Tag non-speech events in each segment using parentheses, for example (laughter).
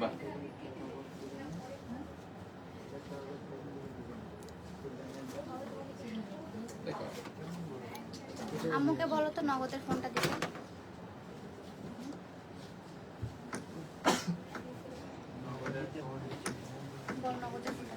বাহ আম্মুকে বলো তো নগদের ফোনটা দিতে বল নগদের ফোনটা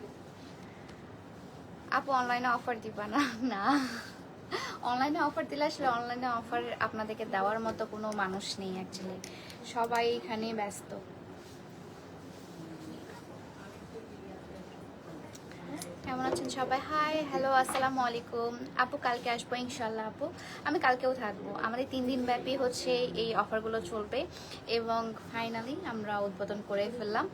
আপু অনলাইনে অফার দিবা না? (laughs) না। অনলাইনে অফার দিলে আসলে অনলাইনে অফার আপনাদেরকে দেওয়ার মতো কোনো মানুষ নেই অ্যাকচুয়ালি সবাই এখানে ব্যস্ত। কেমন আছেন সবাই? হাই হ্যালো আসসালামু আলাইকুম। আপু, কালকে আসব ইনশাল্লাহ আপু। আমি কালকেও থাকব। আমাদের তিন দিন ব্যাপী হচ্ছে এই অফারগুলো চলবে এবং ফাইনালি আমরা উদ্বোধন করে ফেললাম।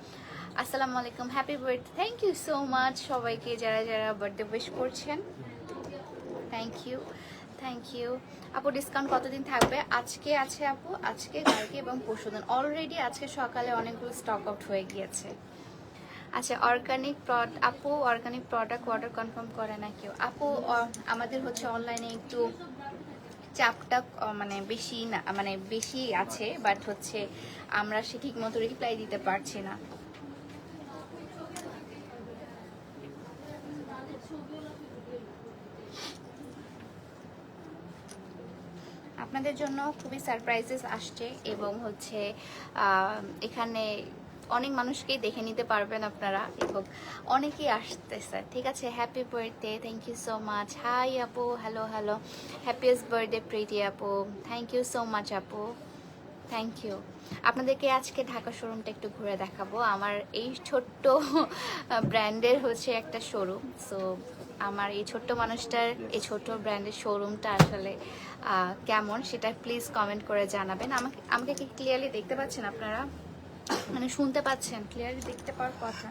আসসালামু আলাইকুম happy birthday thank you so much সবাইকে যারা যারা বার্থডে উইশ করছেন। থ্যাংক ইউ থ্যাংক ইউ আপু ডিসকাউন্ট কতদিন থাকবে? আজকে আছে আপু, আজকে, কালকে এবং পরশুদিন অলরেডি আজকে সকালে অনেকগুলো স্টক আউট হয়ে গিয়েছে। আচ্ছা অর্গানিক প্রড আপু অর্গানিক প্রোডাক্ট অর্ডার কনফার্ম করে না কেউ? আপু আমাদের হচ্ছে অনলাইনে একটু চাপটা মানে বেশি না মানে বেশি আছে বাট হচ্ছে আমরা সে ঠিক মতো রিপ্লাই দিতে পারছি না। আপনাদের জন্য খুবই সারপ্রাইজেস আসছে এবং হচ্ছে এখানে অনেক মানুষকেই দেখে নিতে পারবেন আপনারা এবং অনেকেই আসতেছে। ঠিক আছে happy birthday thank you so much hi আপু hello hello happiest birthday Preeti আপু। থ্যাংক ইউ সো মাচ আপু। থ্যাংক ইউ আপনাদেরকে আজকে ঢাকা শোরুমটা একটু ঘুরে দেখাবো। আমার এই ছোট্ট ব্র্যান্ডের হচ্ছে একটা শোরুম সো আমার এই ছোট্ট মানুষটার, এই ছোট্ট ব্র্যান্ডের শোরুমটা আসলে কেমন সেটা প্লিজ কমেন্ট করে জানাবেন। আমাকে আমাকে কি ক্লিয়ারলি দেখতে পাচ্ছেন আপনারা? মানে শুনতে পাচ্ছেন? ক্লিয়ারলি দেখতে পাওয়ার কথা।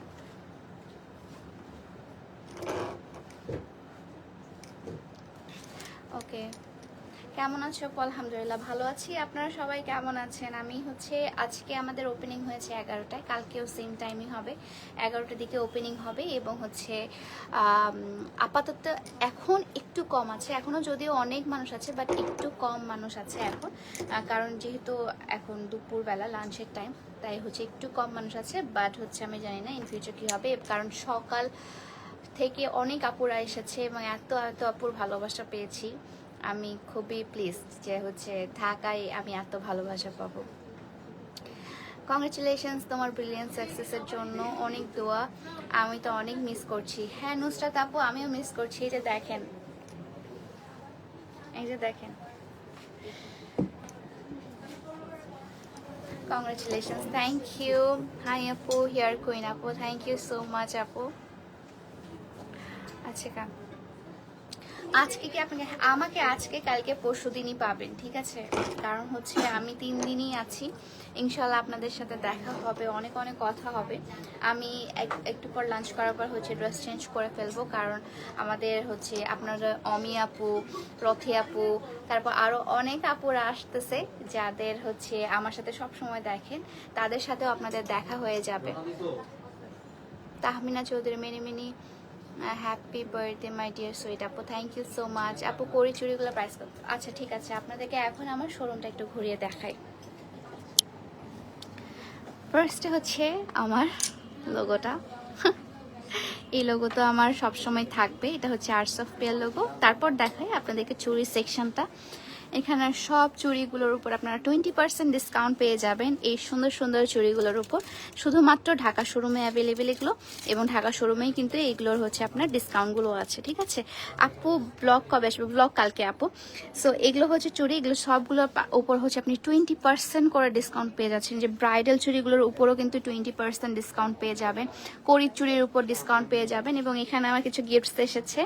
ওকে কেমন আছো? আলহামদুলিল্লাহ, ভালো আছি। আপনারা সবাই কেমন আছেন? আমি হচ্ছে, আজকে আমাদের ওপেনিং হয়েছে এগারোটায়। কালকেও সেম টাইমই হবে। এগারোটার দিকে ওপেনিং হবে এবং হচ্ছে আপাতত এখন একটু কম আছে। এখনও যদিও অনেক মানুষ আছে বাট একটু কম মানুষ আছে এখন। কারণ যেহেতু এখন দুপুরবেলা লাঞ্চের টাইম তাই হচ্ছে একটু কম মানুষ আছে। বাট হচ্ছে আমি জানি না ইন ফিউচার কী হবে। কারণ সকাল থেকে অনেক আপুরা এসেছে এবং এত এত আপুর ভালোবাসা পেয়েছি। আমি খুবই প্লিজ যে হচ্ছে ঢাকায় আমি এত ভালোবাসা পাবো। কংগ্রেচুলেশনস তোমার ব্রিলিয়ান্ট সাকসেসের জন্য, অনেক দোয়া। আমি তো অনেক মিস করছি। হ্যাঁ নুসরাত আপু, আমিও মিস করছি। এই যে দেখেন। এই যে দেখেন। কংগ্রেচুলেশনস থ্যাংক ইউ হাই আপু হিয়ার কুইন আপু থ্যাংক ইউ সো মাচ আপু। আচ্ছা কা আজকে কি আপনাকে আমাকে আজকে, কালকে, পরশু দিনই পাবেন, ঠিক আছে? কারণ হচ্ছে আমি তিন দিনই আছি। ইনশাল্লাহ আপনাদের সাথে দেখা হবে, অনেক অনেক কথা হবে। আমি এক- একটু পর লাঞ্চ করার পর হচ্ছে ড্রেস চেঞ্জ করে ফেলব, কারণ আমাদের হচ্ছে আপনারা অমি আপু, রথি আপু, তারপর আরও অনেক আপুরা আসতেছে, যাদের হচ্ছে আমার সাথে সব সময় দেখেন, তাদের সাথেও আপনাদের দেখা হয়ে যাবে। Tahmina Chowdhury, mini mini happy birthday my dear sweet আপু থ্যাংক ইউ সো মাচ আপু করি চুরিগুলো প্রাইস কত আচ্ছা ঠিক আছে, আপনাদেরকে এখন আমার শোরুমটা একটু ঘুরিয়ে দেখাই। ফার্স্টে হচ্ছে আমার লোগোটা এই লোগো তো আমার সবসময় থাকবে। এটা হচ্ছে আর্টস অফ পেয়ার লোগো তারপর দেখাই আপনাদেরকে চুরি সেকশনটা এখানে সব চুড়িগুলোর উপর আপনারা টোয়েন্টি পার্সেন্ট ডিসকাউন্ট পেয়ে যাবেন এই সুন্দর সুন্দর চুড়িগুলোর উপর। শুধুমাত্র ঢাকা শোরুমে অ্যাভেলেবেল এগুলো এবং ঢাকা শোরুমেই কিন্তু এইগুলোর হচ্ছে আপনার ডিসকাউন্টগুলো আছে, ঠিক আছে? আপু ব্লগ কবে আসবে? ব্লগ কালকে, আপু। সো এগুলো হচ্ছে চুড়ি, এগুলো সবগুলোর উপর হচ্ছে আপনি টোয়েন্টি পার্সেন্ট করে ডিসকাউন্ট পেয়ে যাচ্ছেন। যে ব্রাইডাল চুড়িগুলোর উপরও কিন্তু টোয়েন্টি পার্সেন্ট ডিসকাউন্ট পেয়ে যাবেন। করির চুড়ির উপর ডিসকাউন্ট পেয়ে যাবেন এবং এখানে আমার কিছু গিফটস এসেছে।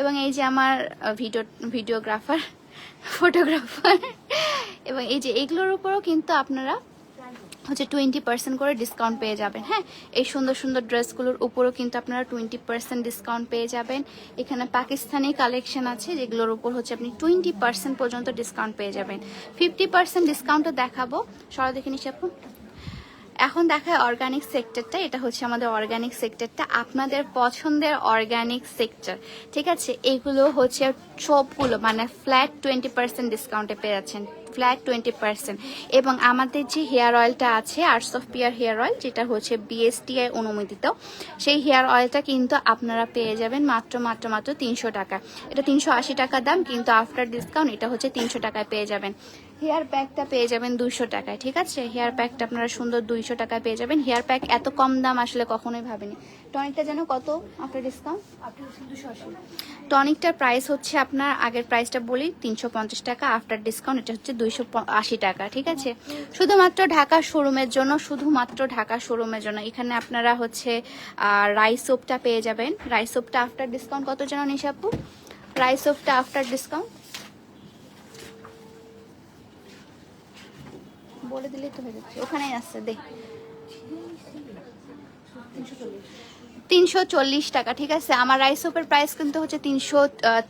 এবং এই যে আমার ভিডিও ভিডিওগ্রাফার ফটোগ্রাফার। এবং এই যে এগুলোর উপরও কিন্তু আপনারা হচ্ছে টোয়েন্টি পার্সেন্ট করে ডিসকাউন্ট পেয়ে যাবেন। হ্যাঁ এই সুন্দর সুন্দর ড্রেসগুলোর উপরও কিন্তু আপনারা টোয়েন্টি পার্সেন্ট ডিসকাউন্ট পেয়ে যাবেন। এখানে পাকিস্তানি কালেকশন আছে, যেগুলোর উপর হচ্ছে আপনি টোয়েন্টি পার্সেন্ট পর্যন্ত ডিসকাউন্ট পেয়ে যাবেন। ফিফটি পার্সেন্ট ডিসকাউন্টও দেখাবো। সরা দেখে এখন দেখায় অর্গানিক সেক্টরটা এটা হচ্ছে আমাদের অর্গানিক সেক্টরটা আপনাদের পছন্দের অর্গানিক সেক্টর ঠিক আছে? এগুলো হচ্ছে সবগুলো মানে ফ্ল্যাট টোয়েন্টি পার্সেন্ট ডিসকাউন্টে পেয়ে যাচ্ছেন ফ্ল্যাট টোয়েন্টি পার্সেন্ট এবং আমাদের যে হেয়ার অয়েলটা আছে আর্টস অফ পিয়ার হেয়ার অয়েল যেটা হচ্ছে বিএসটিআই অনুমোদিত, সেই হেয়ার অয়েলটা কিন্তু আপনারা পেয়ে যাবেন মাত্র মাত্র মাত্র তিনশো টাকা এটা তিনশো আশি টাকা দাম, কিন্তু আফটার ডিসকাউন্ট এটা হচ্ছে তিনশো টাকায় পেয়ে যাবেন। হেয়ার প্যাকটা পেয়ে যাবেন দুইশো টাকায় ঠিক আছে? হেয়ার প্যাকটা আপনারা সুন্দর দুইশো টাকায় পেয়ে যাবেন। হেয়ার প্যাক এত কম দাম আসলে কখনোই ভাবেনি। টনিকটা যেন কত? আফটার ডিসকাউন্ট টনিকটার প্রাইস হচ্ছে আপনার আগের প্রাইসটা বলি তিনশো পঞ্চাশ টাকা আফটার ডিসকাউন্ট এটা হচ্ছে দুইশো আশি টাকা ঠিক আছে? শুধুমাত্র ঢাকা শোরুমের জন্য শুধুমাত্র ঢাকা শোরুমের জন্য। এখানে আপনারা হচ্ছে রাইস সোপটা পেয়ে যাবেন। রাইস সোপটা আফটার ডিসকাউন্ট কত যেন নিশাপু? রাইস সোপটা আফটার ডিসকাউন্ট বলে দিলেই তো হয়ে যাচ্ছে। ওখানেই আসছে দেখ তিনশো চল্লিশ টাকা, ঠিক আছে? আমার রাইস সোপের প্রাইস কিন্তু হচ্ছে তিনশো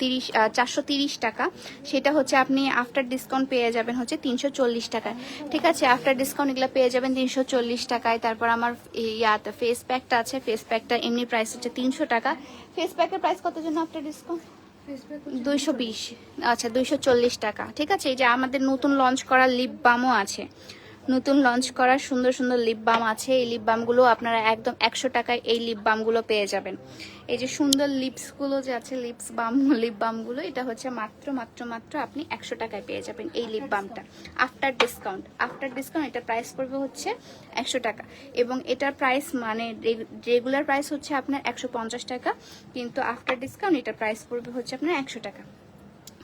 তিরিশ চারশো তিরিশ টাকা। সেটা হচ্ছে আপনি আফটার ডিসকাউন্ট পেয়ে যাবেন হচ্ছে তিনশো চল্লিশ টাকায়। ঠিক আছে? আফটার ডিসকাউন্ট এগুলো পেয়ে যাবেন তিনশো চল্লিশ টাকায়। তারপর আমার ইয়াতে ফেস প্যাকটা আছে। ফেস প্যাকটা এমনি প্রাইস হচ্ছে তিনশো টাকা। ফেস প্যাকের প্রাইস কত জন্য আফটার ডিসকাউন্ট দুইশো বিশ। আচ্ছা দুইশো চল্লিশ টাকা। ঠিক আছে এই যে আমাদের নতুন লঞ্চ করা লিপ বামও আছে। নতুন লঞ্চ করা সুন্দর সুন্দর লিপ বাম আছে। এই লিপ বামগুলো আপনারা একদম একশো টাকায় এই লিপ বামগুলো পেয়ে যাবেন। এই যে সুন্দর লিপসগুলো যে আছে লিপস বাম লিপ বামগুলো এটা হচ্ছে মাত্র মাত্র মাত্র আপনি একশো টাকায় পেয়ে যাবেন এই লিপ বামটা আফটার ডিসকাউন্ট আফটার ডিসকাউন্ট এটা প্রাইস পড়বে হচ্ছে একশো টাকা। এবং এটার প্রাইস মানে রেগুলার প্রাইস হচ্ছে আপনার একশো পঞ্চাশ টাকা, কিন্তু আফটার ডিসকাউন্ট এটার প্রাইস পড়বে হচ্ছে আপনার একশো টাকা।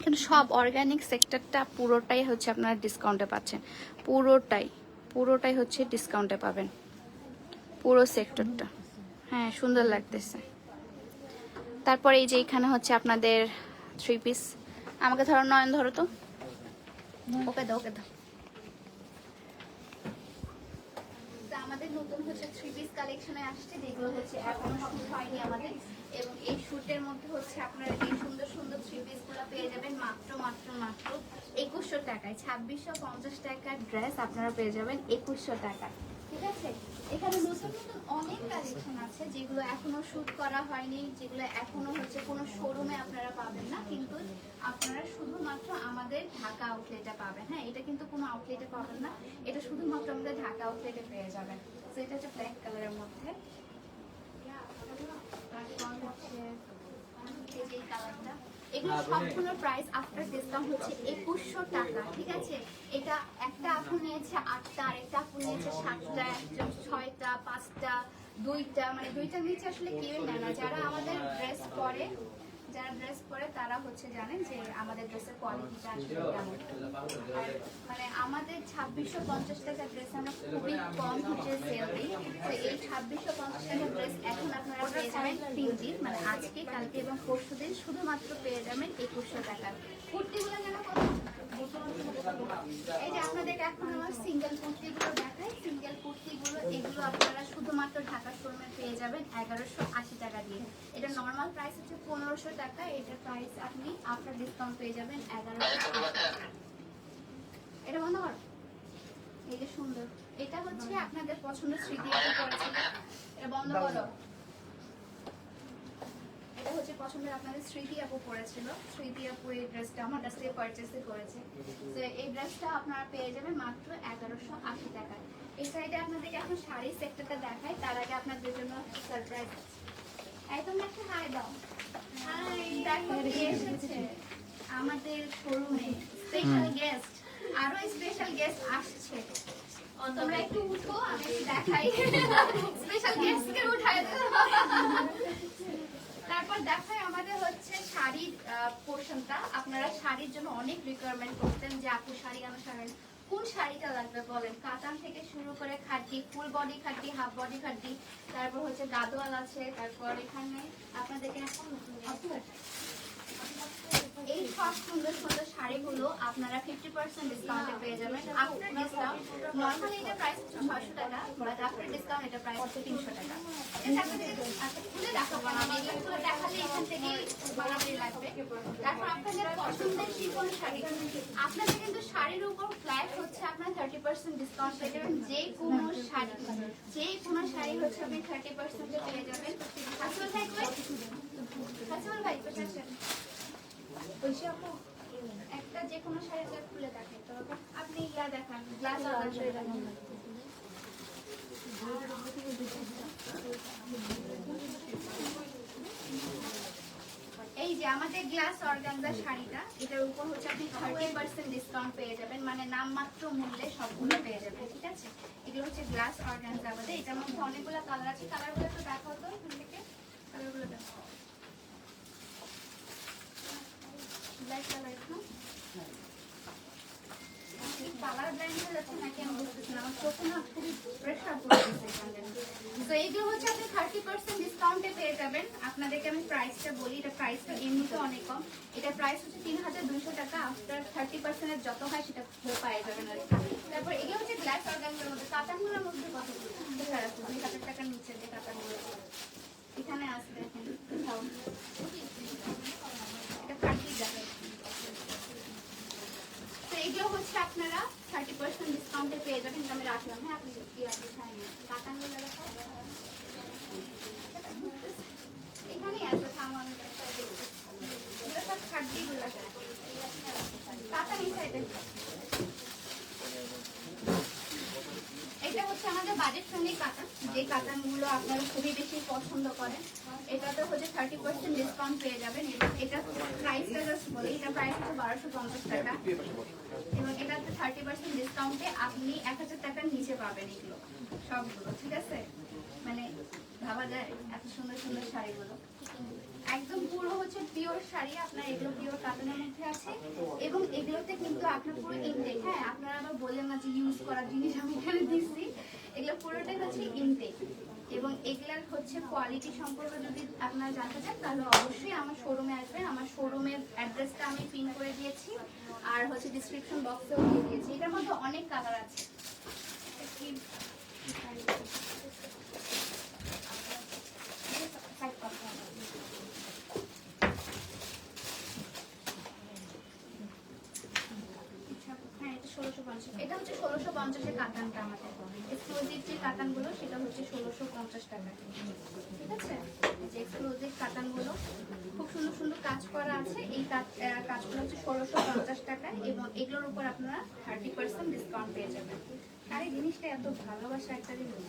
কিন্তু সব অর্গানিক সেক্টরটা পুরোটাই হচ্ছে আপনারা ডিসকাউন্টে পাচ্ছেন। পুরোটাই পুরোটাই হচ্ছে ডিসকাউন্টে পাবেন। পুরো সেক্টরটা হ্যাঁ সুন্দর লাগতেছে। তারপরে এই যে এখানে হচ্ছে আপনাদের থ্রি পিস আমাকে ধরো, নয়ন ধরো তো। ওকে দাও ওকে দাও। আমাদের নতুন হচ্ছে থ্রি পিস কালেকশনে আসছে। যেগুলো হচ্ছে এখনও হয়নি আমাদের। এবং এই শুটের মধ্যে হচ্ছে আপনারা এই সুন্দর সুন্দর থ্রি পিসগুলো পেয়ে যাবেন, মাত্র মাত্র মাত্র একুশশো টাকায়। ছাব্বিশশো পঞ্চাশ টাকার ড্রেস আপনারা পেয়ে যাবেন একুশশো টাকা ঠিক আছে? এখানে নতুন নতুন অনেক কালেকশন আছে যেগুলো এখনও শুট করা হয়নি, যেগুলো এখনও হচ্ছে কোনো শোরুমে আপনারা পাবেন না, কিন্তু আপনারা শুধুমাত্র আমাদের ঢাকা আউটলেটে পাবেন। হ্যাঁ এটা কিন্তু কোনো আউটলেটে পাবেন না, এটা শুধুমাত্র আমাদের ঢাকা আউটলেটে পেয়ে যাবেন। তো এটা হচ্ছে ব্ল্যাক কালারের মধ্যে তারপর হচ্ছে এই যে এই কালারটা এগুলো সবগুলো প্রাইস আফটার ডিসকাউন্ট হচ্ছে একুশশো টাকা ঠিক আছে? এটা একটা আপু নিয়েছে আটটা আরেকটা আপু নিয়েছে সাতটা একজন ছয়টা পাঁচটা দুইটা মানে দুইটা নিচে আসলে কেউ নেয় না। যারা আমাদের ড্রেস পরে যারা ড্রেস পরে তারা হচ্ছে জানেন যে আমাদের ড্রেসের কোয়ালিটিটা আসলে কেমন। আর মানে আমাদের ছাব্বিশশো পঞ্চাশ টাকা ড্রেস আমরা খুবই কম হচ্ছে সেল দিই তো এই ছাব্বিশশো পঞ্চাশ টাকা ড্রেস এখন আপনারা পেয়ে যাবেন তিন দিন মানে আজকে, কালকে এবং পরশু দিন শুধুমাত্র পেয়ে যাবেন একুশশো টাকা। কুর্তিগুলো যেন কত? এই যে আপনাদের এখন আমার সিঙ্গেল কুর্তিগুলো দেখাই সিঙ্গেল কুর্তিগুলো এগুলো আপনারা শুধুমাত্র ঢাকা শোরুমে পেয়ে যাবেন এগারোশো আশি টাকা দিয়ে। এটা নর্মাল প্রাইস হচ্ছে পনেরোশো টাকা। এটার প্রাইস আপনি আফটার ডিসকাউন্ট পেয়ে যাবেন এগারোশো এটা বন্ধ করো। এই যে সুন্দর। এটা হচ্ছে আপনাদের পছন্দের স্মৃতি এটা বন্ধ করো। এটা হচ্ছে পছন্দের আপনাদের স্মৃতি আপু পরেছিল স্মৃতি আপু এই ড্রেসটা আমার কাছ থেকে পারচেস করেছে। তো এই ড্রেসটা আপনারা পেয়ে যাবেন মাত্র এগারোশো আশি টাকায়। এই সাইডে আপনাদেরকে এখন শাড়ি সেক্টরটা দেখাই তার আগে আপনাদের জন্য সারপ্রাইজ আছে। একদম একটা হাই দাও। হাই দেখো কে এসেছে। আমাদের শোরুমে স্পেশাল গেস্ট আরও স্পেশাল গেস্ট আসছে। তোমরা একটু উঠো আমি দেখাই। স্পেশাল গেস্ট কে উঠাই তারপর দেখাই আমাদের হচ্ছে শাড়ির পোর্শনটা আপনারা শাড়ির জন্য অনেক রিকোয়ারমেন্ট করতেন যে আপু শাড়ি অনুসারে কোন শাড়িটা লাগবে বলেন? কাতান থেকে শুরু করে খাটি, ফুল বডি খাটি হাফ বডি খাটি, তারপর হচ্ছে গাদোয়াল আছে, তারপর এখানে আপনাদেরকে এই সব সুন্দর সুন্দর শাড়িগুলো আপনারা ফিফটি পার্সেন্ট ডিসকাউন্টে পেয়ে যাবেন। আচ্ছা, আপনাদের শাড়ি। আপনাদের কিন্তু শাড়ির উপর ফ্ল্যাট হচ্ছে আপনার থার্টি পার্সেন্ট ডিসকাউন্ট পেয়ে যাবেন যে কোনো শাড়ি। যে কোনো শাড়ি হচ্ছে আপনি থার্টি পার্সেন্টে পেয়ে যাবেন। হাসিবুল ভাই? একটা যে কোনো শাড়ি একটা খুলে দেখেন তো আপনি ইয়া দেখান এই যে আমাদের গ্লাস অর্গানজা শাড়িটা, এটার উপর হচ্ছে আপনি থার্টি পার্সেন্ট ডিসকাউন্ট পেয়ে যাবেন মানে নামমাত্র মূল্যে সবগুলো পেয়ে যাবেন, ঠিক আছে? এগুলো হচ্ছে গ্লাস অর্গানজা আমাদের, এটার মধ্যে অনেকগুলো কালার আছে কালারগুলো একটু দেখাও তো এখান থেকে কালারগুলো দেখাও ব্ল্যাক আমি তো এইগুলো হচ্ছে আপনি থার্টি পার্সেন্ট ডিসকাউন্টে পেয়ে যাবেন আপনাদেরকে আমি প্রাইসটা বলি এটা প্রাইসটা এমনিতে অনেক কম এটা প্রাইস হচ্ছে তিন হাজার দুইশো টাকা আফটার থার্টি পার্সেন্টের যত হয় সেটা পেয়ে যাবেন আর। তারপর এগুলো হচ্ছে গ্লাস অর্গানগুলোর মধ্যে কাতানগুলোর মধ্যে কত হাজার টাকার নিচে যে কাতানগুলো এখানে আসবে দেখেন কোথাও। এটা ফাটিয়ে যাবে তো এগুলো হচ্ছে আপনারা থার্টি পার্সেন্ট ডিসকাউন্টে পেয়ে যাবেন আমি রাখলাম। হ্যাঁ আপনি কি আর এখানেই আছে দিচ্ছি। সব খাড্ডিগুলো কাতান সাইডে হচ্ছে আমাদের বাজেট ফ্রেন্ডলি কাতান যে কাতানগুলো আপনারা খুবই বেশি পছন্দ করেন, এটাতে হচ্ছে থার্টি পার্সেন্ট ডিসকাউন্ট পেয়ে যাবেন। এটা প্রাইসটা জাস্ট বলি, এটা প্রাইস হচ্ছে বারোশো পঞ্চাশ টাকা। এবং এটাতে থার্টি পার্সেন্ট ডিসকাউন্টে আপনি এক হাজার টাকার নিচে পাবেন এগুলো, সবগুলো, ঠিক আছে? মানে ভাবা যায় এত সুন্দর সুন্দর শাড়িগুলো। একদম পুরো হচ্ছে পিওর শাড়ি, আপনার এগুলো পিওর কাতানের মধ্যে আছে। এবং এগুলোতে কিন্তু আপনার পুরো ইনটেক হ্যাঁ আপনারা আবার বললেন না যে ইউজ করার জিনিস আমি এখানে দিচ্ছি। এগুলো পুরোটাই হচ্ছে ইনটেক এবং এগুলার হচ্ছে কোয়ালিটি সম্পর্কে যদি আপনারা জানতে চান, তাহলে অবশ্যই আমার শোরুমে আসবেন। আমার শোরুমের অ্যাড্রেসটা আমি পিন করে দিয়েছি আর হচ্ছে ডিসক্রিপশন বক্সেও দিয়ে দিয়েছি। এটার মধ্যে অনেক কালার আছে কি- কি শাড়ি? Side করতে হবে। হ্যাঁ, এটা 1650 এটা হচ্ছে ষোলোশো পঞ্চাশের কাতানটা আমাদের এক্সক্লুসিভ যে কাতানগুলো সেটা হচ্ছে ষোলোশো পঞ্চাশ টাকা ঠিক আছে? যে এক্সক্লুসিভ কাতানগুলো খুব সুন্দর সুন্দর কাজ করা আছে। এই কাজগুলো হচ্ছে ষোলোশো পঞ্চাশ টাকা এবং এগুলোর উপর আপনারা থার্টি পার্সেন্ট ডিসকাউন্ট পেয়ে যাবেন। আর এই জিনিসটা এত ভালোবাসা একটা জিনিস।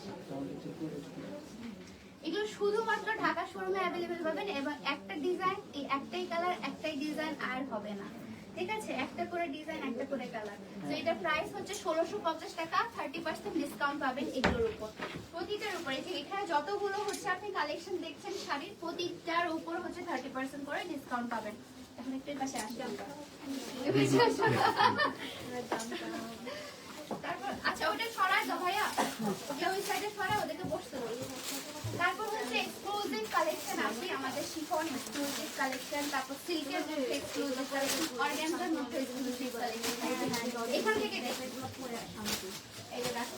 এগুলো শুধুমাত্র ঢাকা শোরুমে অ্যাভেলেবেল পাবেন এবং একটা ডিজাইন এই একটাই কালার একটাই ডিজাইন আর হবে না। ঠিক আছে? একটা করে ডিজাইন একটা করে কালার তো এটা প্রাইস হচ্ছে ষোলোশো পঞ্চাশ টাকা। থার্টি পার্সেন্ট ডিসকাউন্ট পাবেন এগুলোর উপর। প্রতিটার উপর। যে এখানে যতগুলো হচ্ছে আপনি কালেকশন দেখছেন শাড়ির, প্রতিটার উপর হচ্ছে থার্টি পার্সেন্ট করে ডিসকাউন্ট পাবেন। এখন একটু পাশে আসলাম তারপর আচ্ছা ওটা সরাই দাও ভাইয়া। ওই সাইডে সরাই, ওদেরকে বসতে বলি। তারপর কালেকশন আছে, আমাদের শিফন এক্সক্লুসিভ কালেকশন তারপর সিল্কের মধ্যে এক্সক্লুসিভ কালেকশন অর্গানজার মধ্যে এক্সক্লুসিভ কালেকশন এখান থেকে দেখবেন এই যে দেখো।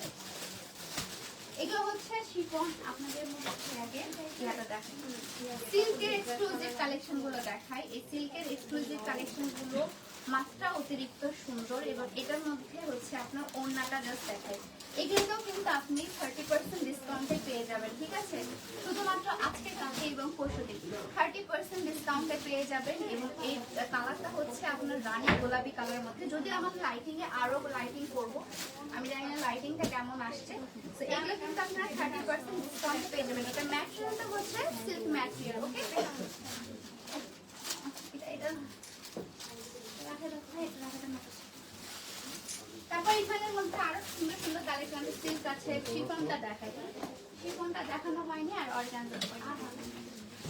এগুলো হচ্ছে শিফন, আপনাদের মধ্যে আগে? ইয়াটা দেখেন সিল্কের এক্সক্লুসিভ কালেকশনগুলো দেখাই। এই মাত্রা অতিরিক্ত সুন্দর, এবং এটার মধ্যে হচ্ছে আপনার ওড়নাটা জাস্ট দেখাই। এগুলোতেও কিন্তু আপনি থার্টি পার্সেন্ট ডিসকাউন্টে পেয়ে যাবেন, ঠিক আছে? শুধুমাত্র আজকে কালকে এবং পরশু দিন। থার্টি পার্সেন্ট ডিসকাউন্টে পেয়ে যাবেন এবং এই কালারটা হচ্ছে আপনার রানী গোলাপি কালারের মধ্যে। যদি আমার লাইটিং এ আরও লাইটিং করব, আমি জানি না লাইটিংটা কেমন আসছে। তো এগুলো কিন্তু আপনারা থার্টি পার্সেন্ট ডিসকাউন্ট পেয়ে যাবেন। এটা ম্যাটেরিয়ালটা হচ্ছে সিল্ক ম্যাটেরিয়াল ওকে এটা এটা রাখে রাখো দেখাই এটা দেখাতে না তারপর এখানের মধ্যে আরও সুন্দর সুন্দর কালেকশন সিল্ক আছে, শিফনটা দেখাই। শিফনটা দেখানো হয়নি আর অর্গানজা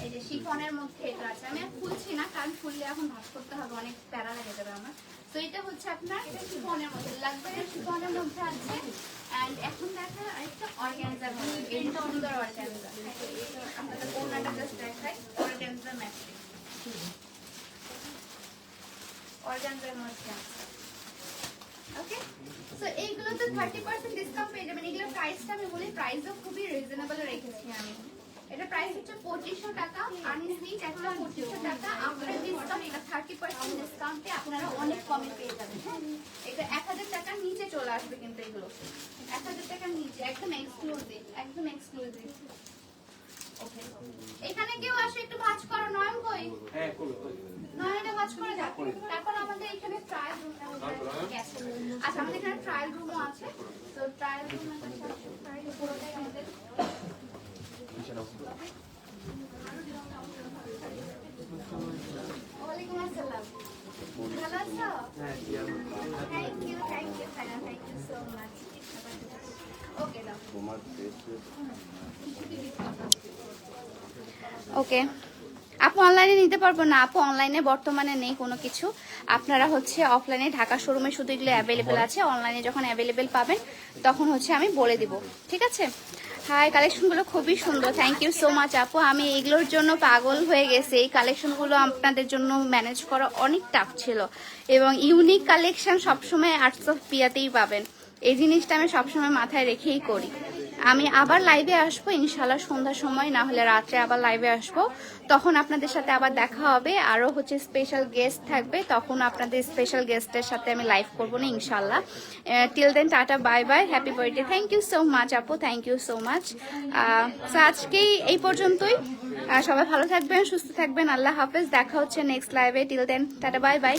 এই যে শিফনের মধ্যে এটা আছে। আমি আর খুলছি না, কারণ খুললে এখন ভাগ করতে হবে, অনেক প্যারা লেগে যাবে আমার। তো এটা হচ্ছে আপনার শিফনের মধ্যে লাগবে শিফনের মধ্যে আছে। এন্ড এখন দেখা আরেকটা মধ্যে এই সুন্দর অর্গানজা আপনাদের ওনাটা জাস্ট দেখাই অর্গানজা ম্যাট্রিক অর্গানজার মধ্যে আছে হচ্ছে পঁচিশশো টাকা আনইজলি একটা পঁচিশশো টাকা। আপনার থার্টি পার্সেন্ট ডিসকাউন্টে আপনারা অনেক কমে পেয়ে যাবেন। হ্যাঁ? এটা এক হাজার টাকার নিচে চলে আসবে কিন্তু এগুলো। এক হাজার টাকার নিচে, একদম এক্সক্লুসিভ একদম এক্সক্লুসিভ এখানে কেউ আসে একটু ভাঁজ করো নয়ন কই? হ্যাঁ করো নয়নটা ভাঁজ করে যাক। তারপর আমাদের এখানে ট্রায়াল রুম আচ্ছা আমাদের এখানে ট্রায়াল রুমও আছে। তো ট্রায়াল রুম পুরোটাই আমাদের ওয়ালাইকুম আসসালাম। ভালো আছো? Thank you thank you thank you so much okay দাও। ওকে। আপু অনলাইনে নিতে পারব না? আপু অনলাইনে বর্তমানে নেই কোনো কিছু। আপনারা হচ্ছে অফলাইনে ঢাকা শোরুমে শুধু এগুলো অ্যাভেলেবেল আছে। অনলাইনে যখন অ্যাভেলেবেল পাবেন তখন হচ্ছে আমি বলে দিব। ঠিক আছে? হাই কালেকশনগুলো খুবই সুন্দর। থ্যাংক ইউ সো মাচ আপু। আমি এগুলোর জন্য পাগল হয়ে গেছে। এই কালেকশনগুলো আপনাদের জন্য ম্যানেজ করা অনেক টাফ ছিল। এবং ইউনিক কালেকশন সবসময় আর্টস অফ পিয়াতেই পাবেন। এই জিনিসটা আমি সবসময় মাথায় রেখেই করি। আমি আবার লাইভে আসব ইনশাল্লাহ সন্ধ্যার সময়, না হলে রাত্রে আবার লাইভে আসব। তখন আপনাদের সাথে আবার দেখা হবে। আরও হচ্ছে স্পেশাল গেস্ট থাকবে। তখন আপনাদের স্পেশাল গেস্টের সাথে আমি লাইভ করব না ইনশাল্লাহ till then tata bye bye happy birthday thank you so much আপু thank you so much so আজকেই এই পর্যন্তই। সবাই ভালো থাকবেন, সুস্থ থাকবেন, আল্লাহ হাফেজ। দেখা হচ্ছে নেক্সট লাইভে till then tata bye bye